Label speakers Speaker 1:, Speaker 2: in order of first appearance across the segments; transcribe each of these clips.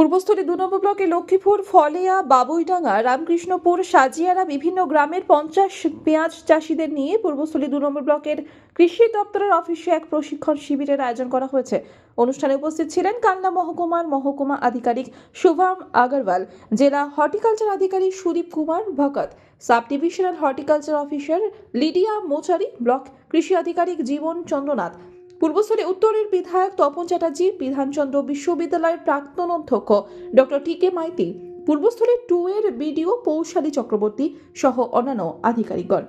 Speaker 1: পূর্বস্থলী দু নম্বর ব্লকে লক্ষ্মীপুর, ফলেয়া, বাবুইডাঙ্গা, রামকৃষ্ণপুর, সাজিয়ারা বিভিন্ন গ্রামের পঞ্চাশ পেঁয়াজ চাষিদের নিয়ে পূর্বস্থলী দু নম্বর ব্লকের কৃষি দপ্তরের অফিসে এক প্রশিক্ষণ শিবিরের আয়োজন করা হয়েছে। অনুষ্ঠানে উপস্থিত ছিলেন কান্লা মহকুমার মহকুমা আধিকারিক শুভম আগরওয়াল, জেলা হর্টিকালচার আধিকারিক Sudip Kumar Bhakat, sub divisional horticulture officer Lydia Mochari block কৃষি আধিকারিক জীবন চন্দ্রনাথ পূর্বস্থলী উত্তরের বিধায়ক তপন চ্যাটার্জি, বিধানচন্দ্র বিশ্ববিদ্যালয়ের প্রাক্তন অধ্যক্ষ doctor T K Maity Purbasthali two এর বিডিও পৌশালী চক্রবর্তী সহ অন্যান্য আধিকারিকগণ।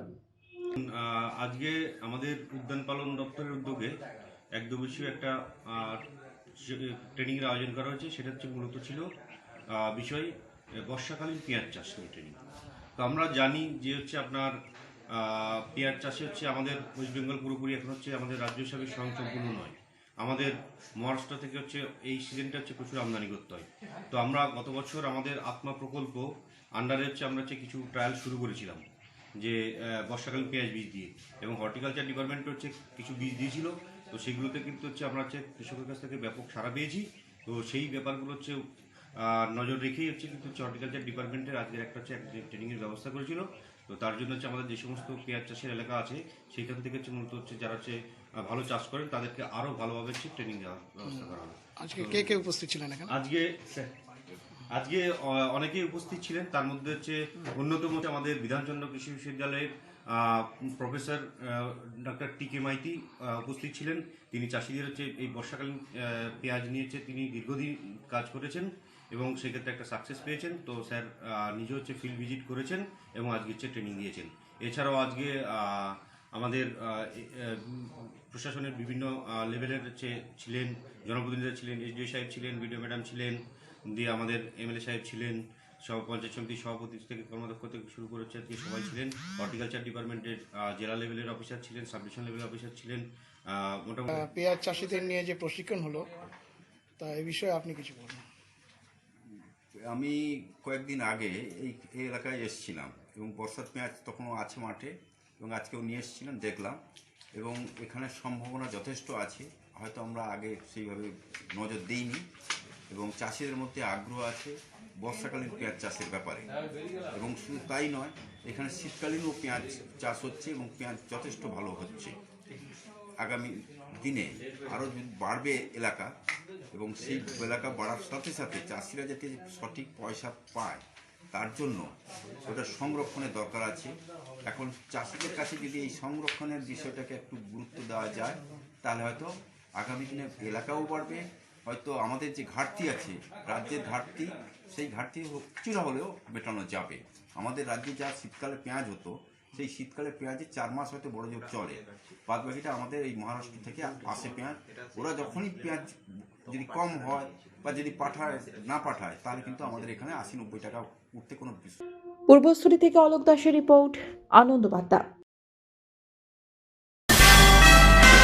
Speaker 2: আজকে আমাদের উদ্যান পালন দপ্তরের উদ্যোগে এক দিবসীয় একটা ট্রেনিং এর আয়োজন করা হয়েছে, সেটা হচ্ছে মূলত ছিল বিষয় বর্ষাকালীন পেঁয়াজ চাষ নিয়ে ট্রেনিং। তো আমরা জানি যে হচ্ছে আপনার পেঁয়াজ চাষে হচ্ছে আমাদের ওয়েস্ট বেঙ্গল পুরোপুরি এখন হচ্ছে আমাদের রাজ্য হিসাবে স্বয়ংসম্পূর্ণ নয়। আমাদের মহারাষ্ট্র থেকে হচ্ছে এই সিজনটা হচ্ছে প্রচুর আমদানি করতে হয়। তো আমরা গত বছর আমাদের আত্মা প্রকল্প আন্ডারে হচ্ছে আমরা হচ্ছে কিছু ট্রায়াল শুরু করেছিলাম, যে বর্ষাকালীন পেঁয়াজ বীজ দিয়ে। এবং হর্টিকালচার ডিপার্টমেন্ট হচ্ছে কিছু বীজ দিয়েছিল, তো সেগুলোতে কিন্তু হচ্ছে আমরা হচ্ছে কৃষকের কাছ থেকে ব্যাপক সাড়া পেয়েছি। তো সেই ব্যাপারগুলো হচ্ছে নজর রেখেই হচ্ছে কিন্তু হচ্ছে হর্টিকালচার ডিপার্টমেন্টের আজকের একটা হচ্ছে ট্রেনিংয়ের ব্যবস্থা করেছিল। তো তার জন্য হচ্ছে আমাদের যে সমস্ত পেঁয়াজ চাষের এলাকা আছে সেখান থেকে হচ্ছে মূলত হচ্ছে যারা হচ্ছে ভালো চাষ করেন তাদেরকে আরও ভালোভাবে হচ্ছে ট্রেনিং দেওয়ার ব্যবস্থা করা হবে।
Speaker 3: আজকে কে কে উপস্থিত ছিলেন এখানে?
Speaker 2: আজকে আজকে অনেকেই উপস্থিত ছিলেন। তার মধ্যে হচ্ছে অন্যতম হচ্ছে আমাদের বিধানচন্দ্র কৃষি বিশ্ববিদ্যালয়ের আহ, professor doctor T K Maity উপস্থিত ছিলেন। তিনি চাষিদের হচ্ছে এই বর্ষাকালীন পেঁয়াজ নিয়েছে তিনি দীর্ঘদিন কাজ করেছেন। এবং সেক্ষেত্রে একটা সাকসেস পেয়েছেন। তো স্যার নিজে হচ্ছে ফিল্ড ভিজিট করেছেন এবং আজকে হচ্ছে ট্রেনিং দিয়েছেন। এছাড়াও আজকে আমাদের প্রশাসনের বিভিন্ন লেভেলের হচ্ছে ছিলেন, জনপ্রতিনিধিরা ছিলেন এসডিও সাহেব ছিলেন বিডিও ম্যাডাম ছিলেন, দিয়ে আমাদের এমএলএ সাহেব ছিলেন সব পঞ্চায়েত সমিতির সভাপতি থেকে কর্মদক্ষ থেকে শুরু করে হচ্ছে আজকে সবাই ছিলেন। হর্টিকালচার ডিপার্টমেন্টের জেলা লেভেলের অফিসার ছিলেন সাব ডিভিশন লেভেলের অফিসার ছিলেন মোটামুটি
Speaker 3: পেঁয়াজ চাষিদের নিয়ে যে প্রশিক্ষণ হলো, তা এ বিষয়ে আপনি কিছু বলুন।
Speaker 4: আমি কয়েকদিন আগে এই এলাকায় এসেছিলাম এবং বর্ষার পেঁয়াজ তখনও আছে মাঠে এবং আজকেও নিয়ে এসেছিলাম, দেখলাম এবং এখানে সম্ভাবনা যথেষ্ট আছে। হয়তো আমরা আগে সেইভাবে নজর দিইনি এবং চাষিদের মধ্যে আগ্রহ আছে বর্ষাকালীন পেঁয়াজ চাষের ব্যাপারে এবং শুধু তাই নয়, এখানে শীতকালীনও পেঁয়াজ চাষ হচ্ছে এবং পেঁয়াজ যথেষ্ট ভালো হচ্ছে। আগামী দিনে আরও বাড়বে এলাকা এবং সেই এলাকা বাড়ার সাথে সাথে চাষিরা যাতে সঠিক পয়সা পায়, তার জন্য ওটা সংরক্ষণের দরকার আছে। এখন চাষিদের কাছে যদি এই সংরক্ষণের বিষয়টাকে একটু গুরুত্ব দেওয়া যায়, তাহলে হয়তো আগামী দিনে এলাকাও বাড়বে। হয়তো আমাদের যে ঘাটতি আছে, রাজ্যের ঘাটতি, সেই ঘাটতি কিছুটা হলেও মেটানো যাবে। আমাদের রাজ্যে যা শীতকালে পেঁয়াজ হতো সেই শীতকালে পেঁয়াজের চার মাস হয়তো বড় জোর চলে। বাদ বাকিটা আমাদের এই মহারাষ্ট্র থেকে আসে পেঁয়াজ। ওরা যখনই পেঁয়াজ যদি কম হয় বা যদি পাঠায়, না পাঠায়, তাহলে কিন্তু আমাদের এখানে আশি নব্বই টাকা উঠতে কোনো
Speaker 1: পূর্বস্থলী থেকে অলোক দাসের রিপোর্ট, আনন্দ বার্তা।